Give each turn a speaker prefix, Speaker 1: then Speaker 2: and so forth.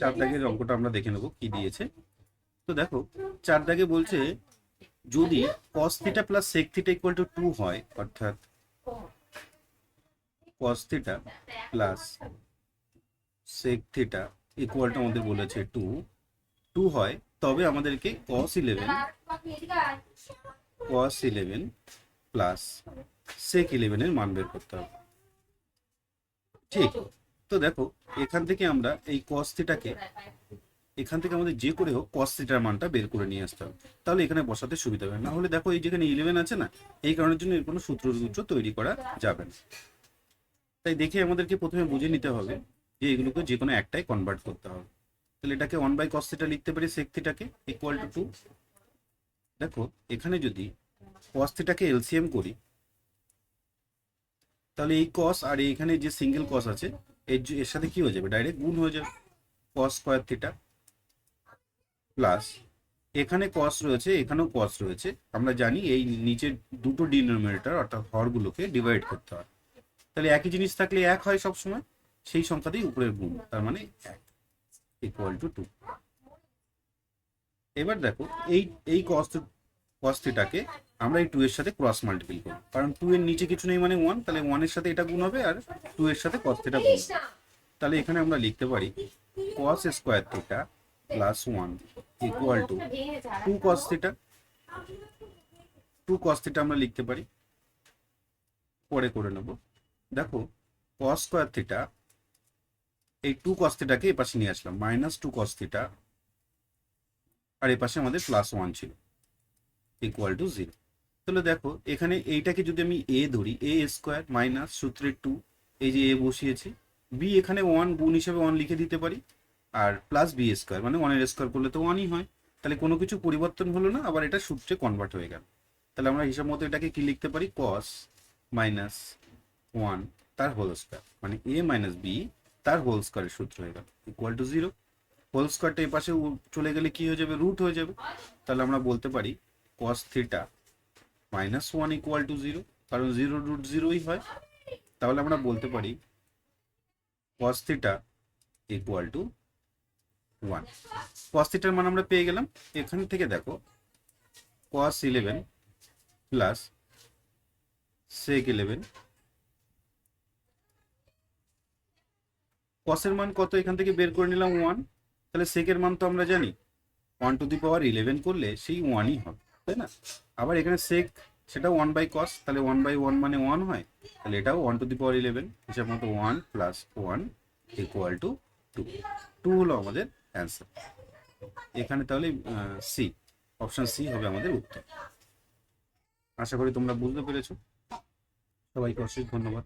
Speaker 1: চার দাগের অঙ্কটা আমরা দেখে নেব কি দিয়েছে। তো দেখো চার দাগে বলছে, যদি cos theta plus sec theta equal to two হয়, অর্থাৎ cos theta plus sec theta equal to আমাদের বলেছে টু টু হয়, তবে আমাদেরকে cos eleven cos eleven plus sec ইলেভেনের মান বের করতে হবে। ঠিক? তো দেখো, এখান থেকে আমরা এই থিটাকে এখান থেকে আমাদের যে করে হোক থিটার মানটা বের করে নিয়ে আসতে হবে। তাহলে এখানে বসাতে সুবিধা হবে। না হলে দেখো, এই যেখানে ইলেভেন আছে না, এই কারণের জন্য এর কোনো সূত্র সূত্র তৈরি করা যাবে না। তাই দেখে আমাদেরকে প্রথমে বুঝে নিতে হবে যে এগুলোকে যে কোনো একটাই কনভার্ট করতে হবে। তাহলে এটাকে ওয়ান বাই কস থিটা লিখতে পারি সেক থিটাকে ইকুয়াল টু টু দেখো, এখানে যদি কস থিটাকে এলসিএম করি, তাহলে এই কস আর এইখানে যে সিঙ্গেল কস আছে এর এর সাথে কি হয়ে যাবে? ডাইরেক্ট গুণ হয়ে যাবে। কস স্কোয়ার থিটা প্লাস এখানে কস রয়েছে, এখানেও কস রয়েছে। আমরা জানি এই নিচের দুটো ডিনোমিনেটর অর্থাৎ হরগুলোকে ডিভাইড করতে হয়। তাহলে একই জিনিস থাকলে এক হয় সব সময় সেই সংখ্যাতেই উপরের গুণ, তার মানে এক ইকুয়াল টু টু এবার দেখো, এই এই কস কস থিটাকে আমরা এই টু এর সাথে ক্রস মাল্টিপল করব। কারণ টু এর নিচে কিছু নেই মানে ওয়ান তাহলে ওয়ানের সাথে এটা গুণ হবে আর টু এর সাথে কস থিটা গুণ। তাহলে এখানে আমরা লিখতে পারি cos square theta plus one equal to two cos theta two cos theta আমরা লিখতে পারি। পরে করে নেব। দেখো কস স্কোয়ার থিটা এই টু কস থিটাকে এপাশে নিয়ে আসলাম মাইনাস টু কস থিটা আর এপাশে আমাদের প্লাস ওয়ান ছিল। ইকুয়াল টু জিরো তাহলে দেখো, এখানে এইটাকে যদি আমি এ ধরি এ স্কোয়ার মাইনাস সূত্রের টু এই যে এ বসিয়েছি বি এখানে ওয়ান গুণ হিসেবে ওয়ান লিখে দিতে পারি, আর প্লাস বি স্কোয়ার মানে ওয়ানের স্কোয়ার করলে তো ওয়ানই হয়। তাহলে কোনো কিছু পরিবর্তন হলো না, আবার এটা সূত্রে কনভার্ট হয়ে গেল। তাহলে আমরা হিসাব মতো এটাকে কি লিখতে পারি? কস মাইনাস ওয়ান তার হোল স্কোয়ার মানে এ মাইনাস বি তার হোল স্কোয়ারের সূত্র হয়ে গেল ইকুয়াল টু জিরো হোল স্কোয়ারটা এই পাশে চলে গেলে কি হয়ে যাবে? রুট হয়ে যাবে। তাহলে আমরা বলতে পারি cos theta minus one equal to zero কারণ জিরো রুট জিরোই হয়, তাহলে আমরা বলতে পারি cos theta equal to one cos থিটার মান আমরা পেয়ে গেলাম, এখান থেকে দেখো cos eleven plus sec eleven কসের মান কত? এখান থেকে বের করে নিলাম ওয়ান তাহলে সেকের মান তো আমরা জানি one to the power eleven করলে সেই ওয়ানই হবে। তাই না? আবার এখানে সেক সেটা ওয়ান বাই কস তাহলে ওয়ান বাই ওয়ান মানে ওয়ান হয়, তাহলে এটাও one to the power eleven হিসাব মতো one plus one equal to two two হলো আমাদের অ্যান্সার এখানে তাহলে সি অপশন সি হবে আমাদের উত্তর। আশা করি তোমরা বুঝতে পেরেছ। সবাইকে অশেষ ধন্যবাদ।